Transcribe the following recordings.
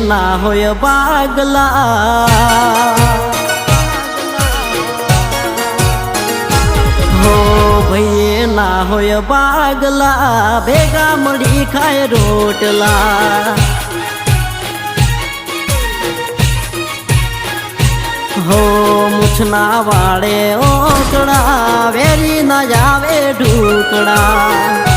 ના હોય બાગલા હો ભાઈ ના હોય બાગલા ભેગા મળી ખાય રોટલા. હો મુછના વાળે ઓકડા વેરી ના જાવે ઢુકડા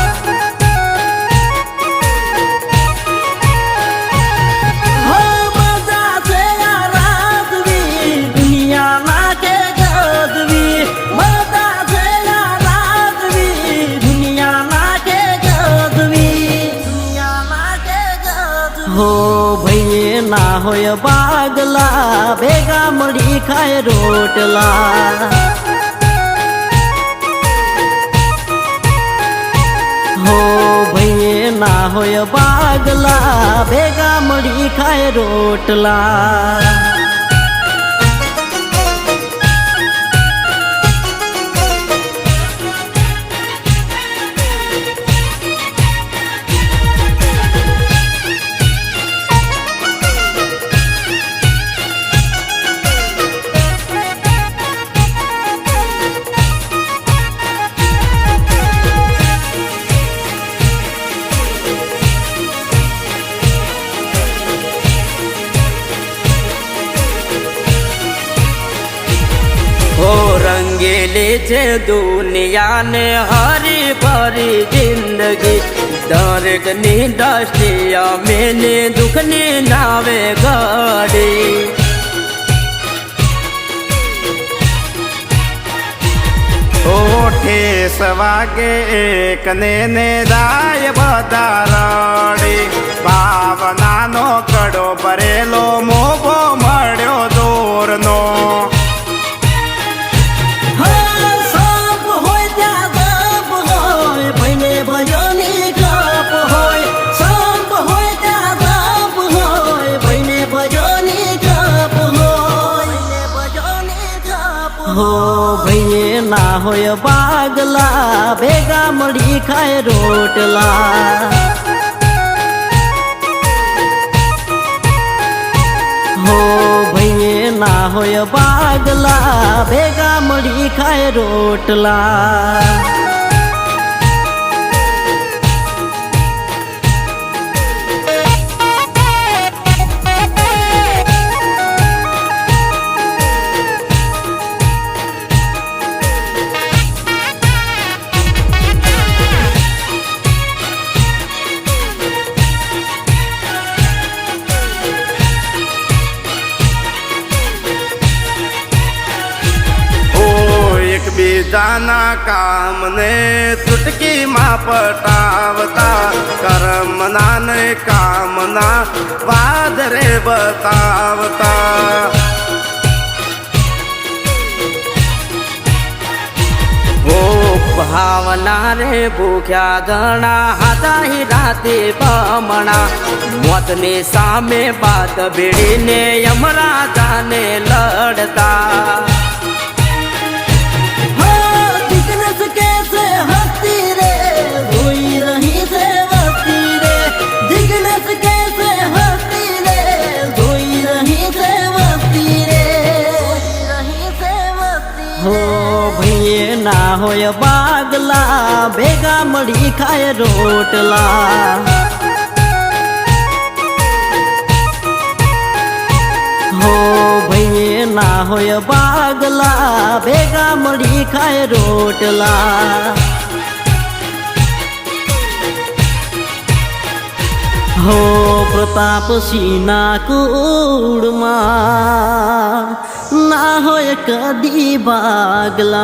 ના હોય બાગલા, ભેગા મળી ખાય રોટલા. હો ભાઈ ના હોય બાગલા, ભેગા મળી ખાય રોટલા. રંગેલી છે દુનિયાને હરી ભરી જિંદગી દરેકની દ્રષ્ટિ અમે દુઃખની નાવે ઘડી ઓઠે સવાગે એક ને દાય બધા રડી ભાવનાનો કડો ભરેલો મોભો હો ભાઈએ ના હોય બાગલા, ભેગા મળી ખાય રોટલા. હો ભાઈએ ના હોય બાગલા, ભેગા મળી ખાય રોટલા. એકબીજાના કામને ચૂટકીમાં પટાવતા, કર્મના ને કામના વાદરે બતાવતા. ભાવના રે ભૂખ્યા ઘણા હતા રાતે બમણા. મોતની સામે બાત ભીડીને યમરાજાને લડતા. હોય બાગલા, ભેગા મળી ખાય રોટલા. હો ભાઈએ, ના હોય બાગલા, ભેગા મળી ખાય રોટલા. હો પ્રતાપ સિંહના કુડમાં ના હોય કદી બાગલા.